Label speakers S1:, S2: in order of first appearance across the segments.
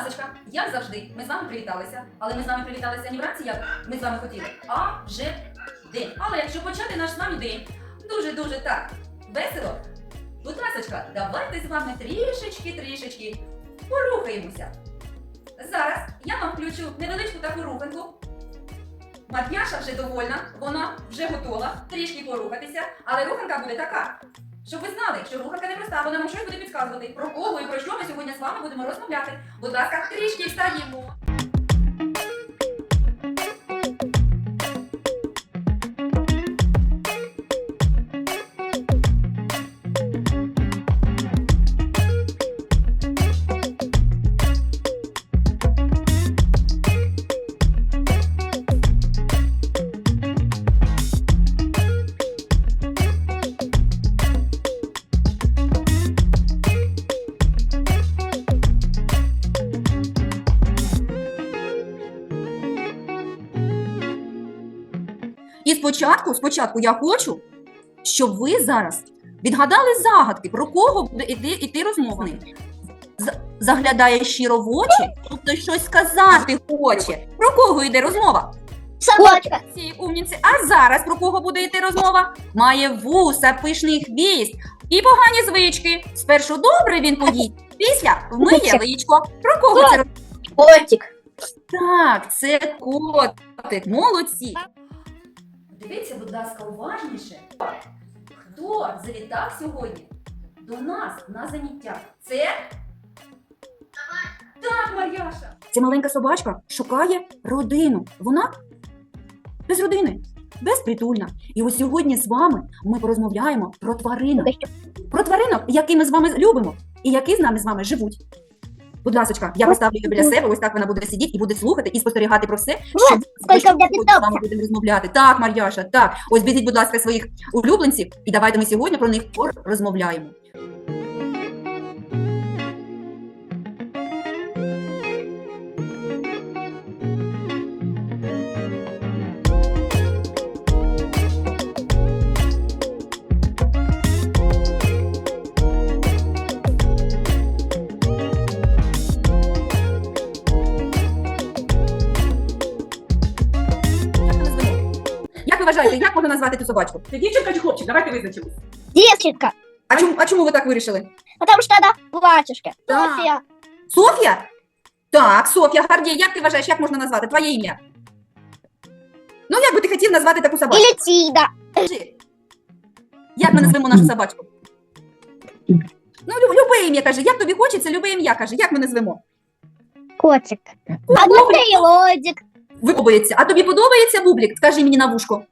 S1: ласочка, як завжди, ми з вами привіталися, але ми з вами привіталися не вранці, як ми з вами хотіли, а вже день. Але якщо почати наш з вами день дуже-дуже так весело, будь ласочка, давайте з вами трішечки-трішечки порухаємося. Зараз я вам включу невеличку таку руханку. Мар'яша вже довольна, вона вже готова трішки порухатися, але руханка буде така. Щоб ви знали, що руханка не проста, вона вам щось буде підказувати, про кого і про що ми сьогодні з вами будемо розмовляти. Будь ласка, трішки встаємо. Спочатку, спочатку я хочу, щоб ви зараз відгадали загадки, про кого буде іти, іти розмова. Заглядає щиро в очі, тобто щось сказати хоче. Про кого йде розмова?
S2: Собачка.
S1: Ці умніці. А зараз про кого буде йти розмова? Має вуса, пишний хвіст і погані звички. Спершу добре він поїсть, після вмиє личко. Про кого це розмова?
S2: Котик.
S1: Так, це котик. Молодці. Дивіться, будь ласка, уважніше. Хто завітав сьогодні до нас на заняття? Це. Так, Мар'яша. Ця маленька собачка шукає родину. Вона без родини, безпритульна. І ось сьогодні з вами ми порозмовляємо про тваринок. Про тваринок, які ми з вами любимо, і які з нами з вами живуть. Будь ласочка, я поставлю її біля себе, ось так вона буде сидіти і буде слухати і спостерігати про все, що ми з вами будемо розмовляти. Так, Мар'яша, так. Ось бізіть, будь ласка, своїх улюбленців, і давайте ми сьогодні про них розмовляємо. Вважаєте, як можна назвати цю собачку?
S3: Це дівчинка чи хлопчик? Давайте визначимось.
S2: Девчонка.
S1: А чому, а чому ви так вирішили?
S2: Потому что она платьюшка.
S1: Да.
S2: София.
S1: Софія? Так, Софія, Гордій, як ти вважаєш, як можна назвати твоє ім'я? Ну, як би ти хотів назвати таку собачку?
S2: Или Тида.
S1: Як ми назвемо нашу собачку? Ну, лю- любе ім'я каже, як тобі хочеться, любе ім'я каже, як ми назвемо?
S2: Котик. А и лодик.
S1: Ви подобається. А тобі подобається бублік? Скажи мені на вушко.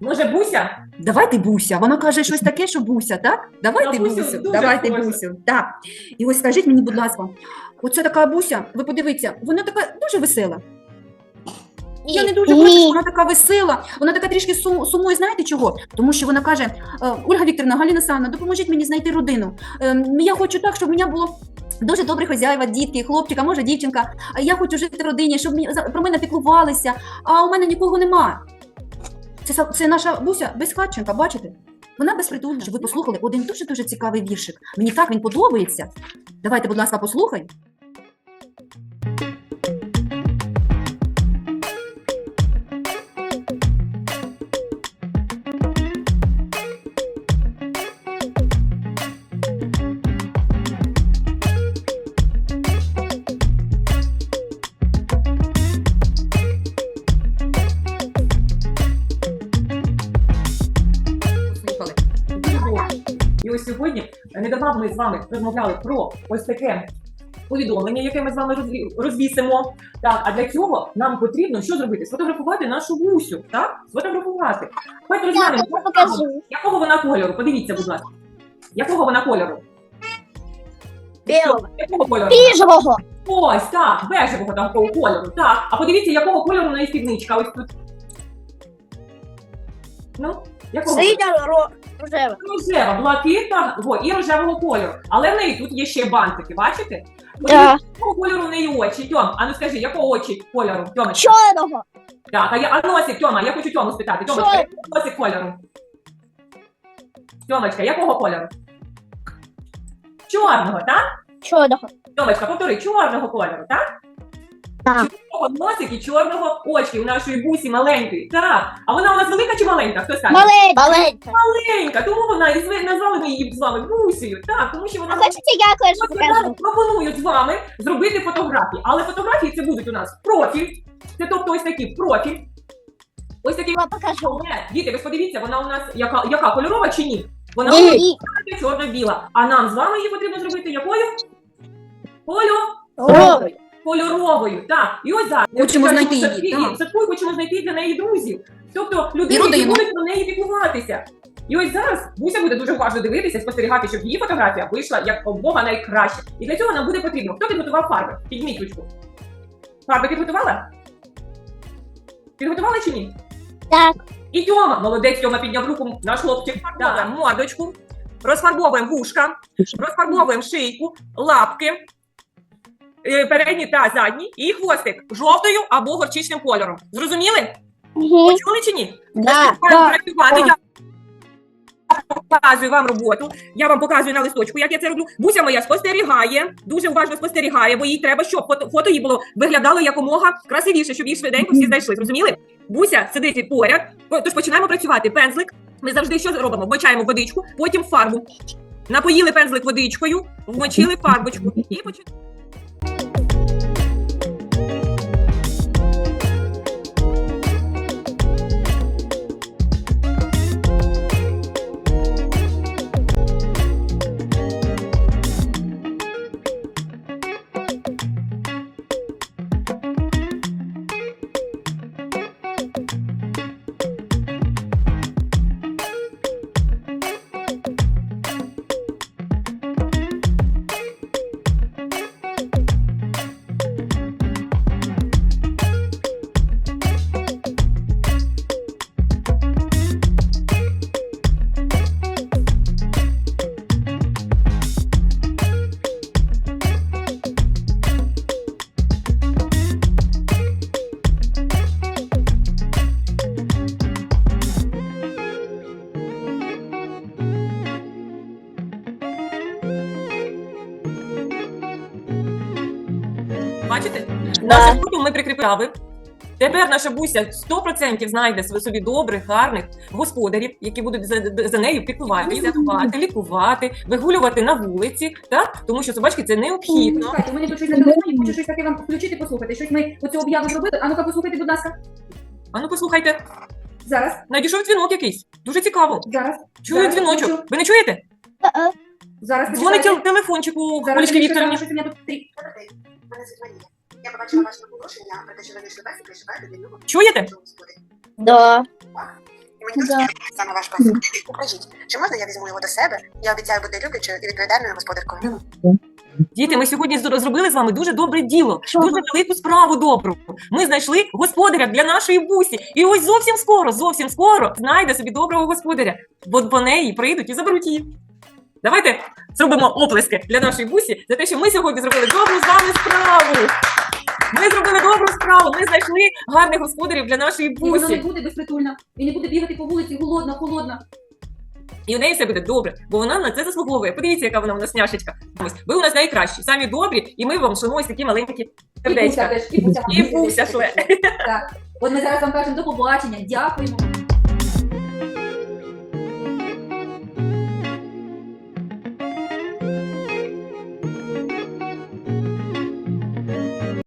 S3: Може, Буся?
S1: Давай ти Буся. Вона каже щось таке, що Буся, так? Давай ти
S3: Бусю
S1: Бусю.
S3: дуже
S1: Давай ти. Бусю. Так. І ось скажіть мені, будь ласка, оце така Буся, ви подивіться, вона така дуже весела. Я не дуже бачу, що вона така весела. Вона така трішки сум- сумує. Знаєте чого? Тому що вона каже: «Е, Ольга Вікторівна, Галіна Санна, допоможіть мені знайти родину. Ем, Я хочу так, щоб в мене було. Дуже добрі хазяїва, дітки, хлопчик, а може дівчинка. А Я хочу жити в родині, щоб мені- за- про мене піклувалися, а у мене нікого нема. Це, це наша Буся безхатченка, бачите? Вона безпритульна. Щоб ви послухали один дуже дуже цікавий віршик. Мені так він подобається. Давайте, будь ласка, послухаємо.
S3: Недавно ми з вами розмовляли про ось таке повідомлення, яке ми з вами розвісимо. Так, а для цього нам потрібно що зробити? Сфотографувати нашу гусю, так? Сфотографувати. Давайте розглянемо, якого вона кольору. Подивіться, будь ласка. Якого вона кольору? Якого кольору?
S2: Бежевого.
S3: Ось так, бежевого такого кольору. Так. А подивіться, якого кольору в неї спідничка. Ось тут. Ну, якого?
S2: Синя рожева.
S3: Рожева, блакитна во, і рожевого кольору. Але в неї тут є ще бантики, бачите?
S2: Да.
S3: Якого кольору в неї очі? Тьом, а ну скажи, якого очі кольору? Тьома.
S2: Черного.
S3: Так, а, я, а носик, Тьома, я хочу Тьому спитати. Тьомочка, якого носик кольору? Тьомочка, якого кольору? Чорного, так?
S2: Чорного.
S3: Томочка, повтори, чорного кольору, так?
S2: Так.
S3: Чорного носики, чорного очки у нашої бусі маленької. Так. А вона у нас велика чи маленька? Хто скаже?
S2: Маленька. Маленька.
S3: Маленька, тому вона і назвали ми її з вами бусею. Так, тому що
S2: А
S3: вона
S2: хочете я кое
S3: Ось зараз пропонують з вами зробити фотографії. Але фотографії це будуть у нас профіль. Це тобто ось такі профіль. Ось такі.
S2: Я покажу.
S3: Але, Діти, ви подивіться, вона у нас яка, яка кольорова чи ні? Вона
S2: Ні.
S3: чорно-біла. А нам з вами її потрібно зробити якою? Кольо...
S2: О,
S3: Кольоровою. Так. І ось зараз.
S1: Хочемо знайти її, так.
S3: садку хочемо знайти для неї друзів. Тобто люди, які будуть про неї піклуватися. І ось зараз Буся буде дуже уважно дивитися, спостерігати, щоб її фотографія вийшла як у Бога найкраще. І для цього нам буде потрібно. Хто підготував фарби? Підніміть ручку. Фарби підготувала? Підготувала чи ні?
S2: Так.
S3: І Тьома, молодець, Тьома підняв руку, наш хлопчик. Фарбовуємо мордочку, розфарбовуємо вушка, розфарбовуємо шийку, лапки, передні та задні, і хвостик жовтою або горчичним кольором. Зрозуміли? Почули чи ні?
S2: Да.
S3: Приступаємо працювати. Я показую вам роботу. Я вам показую на листочку, як я це роблю. Буся моя спостерігає, дуже уважно спостерігає, бо їй треба, щоб фото, фото їй було виглядало якомога красивіше, щоб її швиденько всі знайшли. Зрозуміли? Буся сидить поряд. По- Тож починаємо працювати. Пензлик. Ми завжди що робимо? Вмочаємо водичку, потім фарбу. Напоїли пензлик водичкою, вмочили фарбочку і починаємо. Нашу фото ми прикріпляли. Тепер наша буся 100% знайде собі- собі добрих, гарних господарів, які будуть за, за нею піклуватися, лікувати, лікувати, вигулювати на вулиці, так? Тому що собачки це необхідно.
S1: Чекайте, у мене тут щось на телефоні, хочу щось таке вам включити, послухати. Щось ми оцю об'яву зробили. А ну-ка, послухайте, будь ласка.
S3: А ну послухайте,
S1: Зараз,
S3: надійшов дзвінок якийсь. Дуже цікаво.
S1: зараз.
S3: Чую
S1: Зараз,
S3: дзвіночок.
S1: хочу.
S3: Ви не чуєте?
S1: Зараз
S3: Дзвонить
S1: почекайте.
S3: тел- телефончик у
S1: Зараз щось-
S3: Вікторівні.
S1: щось у мене тут трі-
S4: Мене Марія. Я побачила ваше оголошення про те, що ви і шукаєте для нього
S3: Чуєте?
S2: Да.
S4: І мені дуже
S2: Да.
S4: саме ваш песик. Покажіть, чи можна я візьму його до себе? Я обіцяю бути люблячою і відповідальною господаркою.
S3: Діти, ми сьогодні зробили з вами дуже добре діло,
S2: Що?
S3: дуже велику справу добру. Ми знайшли господаря для нашої бусі. І ось зовсім скоро, зовсім скоро знайде собі доброго господаря, бо по неї прийдуть і заберуть її. Давайте зробимо оплески для нашої бусі за те, що ми сьогодні зробили добру з вами справу. Ми зробили добру справу. Ми знайшли гарних господарів для нашої
S1: І вона не
S3: бусі.
S1: буде безпритульна. І не буде бігати по вулиці голодна, холодна.
S3: І у неї все буде добре, бо вона на це заслуговує. Подивіться, яка вона у нас няшечка. Ось ви у нас найкращі, самі добрі, і ми вам ось такі маленькі
S1: І Буся
S3: сердечка.
S1: теж, і Буся.
S3: І Буся шле.
S1: Так. От ми зараз вам кажемо до побачення. Дякуємо.